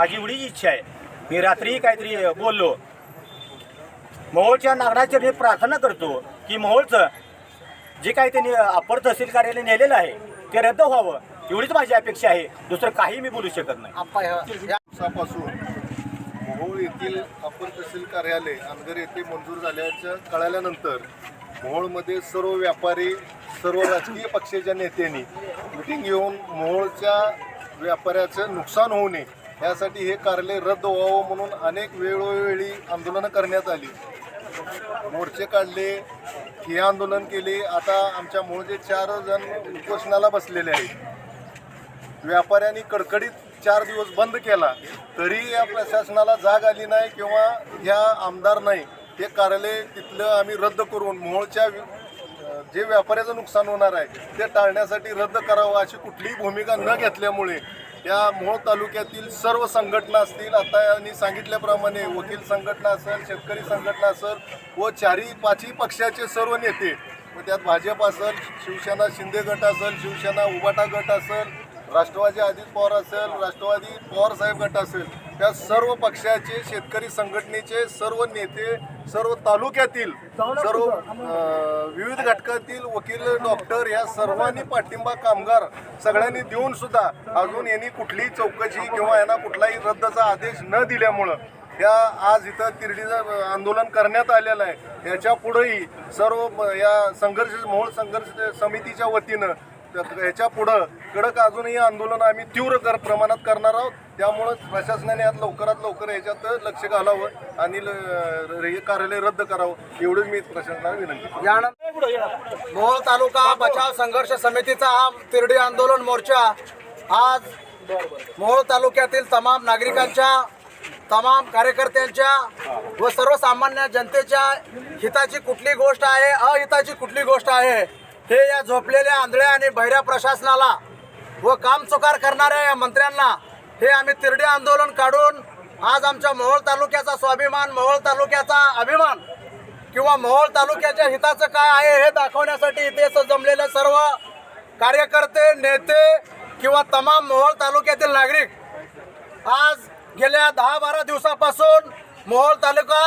माझी एवढीच इच्छा आहे. मी रात्री काहीतरी बोललो. मोहोळच्या नागराचे मी प्रार्थना करतो की मोहोळचं जे काही त्यांनी अप्पर तहसील कार्यालय नेलेलं आहे ते रद्द व्हावं. एवढीच माझी अपेक्षा आहे. दुसरं काही मी बोलू शकत नाही. दिवसापासून मोहोळ येथील अपर तहसील कार्यालय अनगर येथे मंजूर झाल्याचं कळाल्यानंतर मोहोळमध्ये सर्व व्यापारी सर्व राजकीय पक्षाच्या नेत्यांनी मिटिंग घेऊन मोहोळच्या व्यापाऱ्याचं नुकसान होऊ नये. यासाठी हे कार्यालय रद्द व्हावं म्हणून अनेक वेळोवेळी आंदोलनं करण्यात आली. मोर्चे काढले हे आंदोलन केले. आता आमच्या मूळचे चार जण उपोषणाला बसलेले आहेत व्यापाऱ्यांनी कडकडीत चार दिवस बंद केला तरी या प्रशासनाला जाग आली नाही किंवा ह्या आमदार नाही हे कार्यालय तिथलं आम्ही रद्द करून मोहोळच्या जे व्यापाऱ्याचं नुकसान होणार आहे ते टाळण्यासाठी रद्द करावं अशी कुठलीही भूमिका न घेतल्यामुळे या मोह तालुक्यातील सर्व संघटना असतील आता यांनी सांगितल्याप्रमाणे वकील संघटना असेल शेतकरी संघटना असेल व चारही पाचही पक्षाचे सर्व नेते व त्यात भाजप असेल शिवसेना शिंदे गट असेल शिवसेना उबाटा गट असेल राष्ट्रवादी अजित पवार असेल राष्ट्रवादी पवार साहेब गट असेल त्या सर्व पक्षाचे शेतकरी संघटनेचे सर्व नेते सर्व तालुक्यातील सर्व विविध घटकातील वकील डॉक्टर या सर्वांनी पाठिंबा कामगार सगळ्यांनी देऊन सुद्धा अजून यांनी कुठलीही चौकशी किंवा यांना कुठलाही रद्दचा आदेश न दिल्यामुळं या आज इथं तिरडीचं आंदोलन करण्यात आलेलं आहे. याच्या पुढेही सर्व या संघर्ष मोहोळ संघर्ष समितीच्या वतीनं त्या- याच्या पुढं कडक अजूनही आंदोलन आम्ही तीव्र कर प्रमाणात करणार आहोत. त्यामुळं प्रशासनाने यात लवकरात लवकर याच्यात लक्ष घालावं आणि ल- हे कार्यालय रद्द करावं एवढंच मी प्रशासनाला विनंती. यानंतर मोहोळ तालुका बचाव संघर्ष समितीचा हा तिरडी आंदोलन मोर्चा आज मोहोळ तालुक्यातील तमाम नागरिकांच्या तमाम कार्यकर्त्यांच्या व सर्वसामान्य जनतेच्या हिताची कुठली गोष्ट आहे अहिताची कुठली गोष्ट आहे हे या झोपलेल्या आंधळ्या आणि बहिऱ्या प्रशासनाला व काम चुकार करणाऱ्या या मंत्र्यांना हे आम्ही तिरडी आंदोलन काढून आज आमच्या मोहोळ तालुक्याचा स्वाभिमान मोहोळ तालुक्याचा अभिमान किंवा मोहोळ तालुक्याच्या हिताचं काय आहे हे दाखवण्यासाठी इथे जमलेले सर्व कार्यकर्ते नेते किंवा तमाम मोहोळ तालुक्यातील नागरिक आज गेल्या दहा बारा दिवसापासून मोहोळ तालुका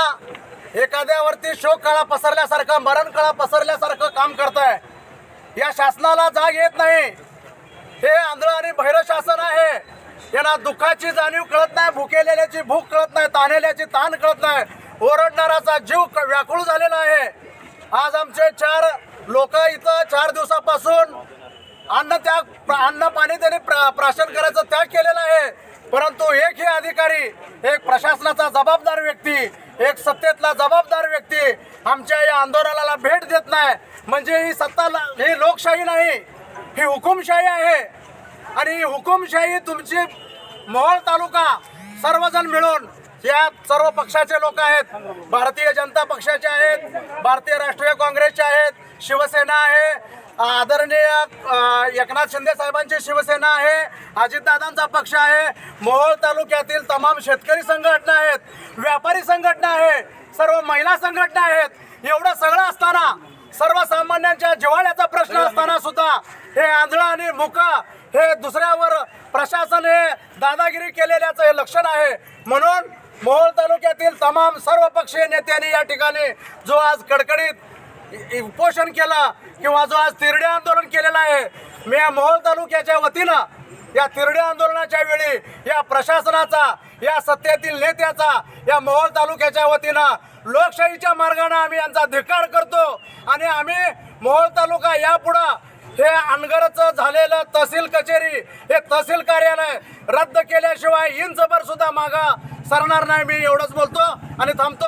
एखाद्यावरती शोक कळा पसरल्यासारखं मरण कळा पसरल्यासारखं काम करत आहे या शासनाला जाग येत नाही. हे आंध्र आणि भैरव शासन आहे. यांना दुःखाची जाणीव कळत नाही भुकेलेल्याची भूक कळत नाही तानेल्याची ताण कळत नाही. ओरडणाराचा जीव व्याकुळ झालेला आहे. आज आमचे चार लोक इथं चार दिवसापासून अन्न त्याग अन्न पाणी त्यांनी प्रा- प्राशन करायचं त्याग केलेला आहे. परंतु एक हे अधिकारी एक प्रशासनाचा जबाबदार व्यक्ती एक सत्तेतला जबाबदार व्यक्ती आमच्या या आंदोलनाला भेट देत नाही. म्हणजे ही सत्ता ही लोकशाही नाही ही हुकुमशाही आहे. आणि ही हुकुमशाही तुमची मोहोळ तालुका सर्वजण मिळून या सर्व पक्षाचे लोक आहेत. भारतीय जनता पक्षाचे आहेत. भारतीय राष्ट्रीय काँग्रेसचे आहेत. शिवसेना आहे. आदरणीय एकनाथ शिंदे साहेबांची शिवसेना आहे. अजितदादांचा पक्ष आहे. मोहोळ तालुक्यातील तमाम शेतकरी संघटना आहेत. व्यापारी संघटना आहे. सर्व महिला संघटना आहेत. एवढं सगळं असताना सर्वसामान्यांच्या जिव्हाळ्याचा प्रश्न असताना सुद्धा हे आंधळं आणि मुका हे दुसऱ्यावर प्रशासन हे दादागिरी केलेल्याचं हे लक्षण आहे. म्हणून मोहोळ तालुक्यातील तमाम सर्व पक्षीय नेत्यांनी या ठिकाणी जो आज कडकडीत उपोषण केला किंवा जो आज तिरडे आंदोलन केलेलं आहे मी या मोहोळ तालुक्याच्या वतीनं या तिरडे आंदोलनाच्या वेळी या प्रशासनाचा या सत्तेतील नेत्याचा या मोहोळ तालुक्याच्या वतीनं लोकशाहीच्या मार्गाने आम्ही यांचा धिक्कार करतो आणि आम्ही मोहोळ तालुका यापुढं हे अनगरच झालेलं तहसील कचेरी हे तहसील कार्यालय रद्द केल्याशिवाय इंचभर सुद्धा मागा सरणार नाही. मी एवढंच बोलतो आणि थांबतो.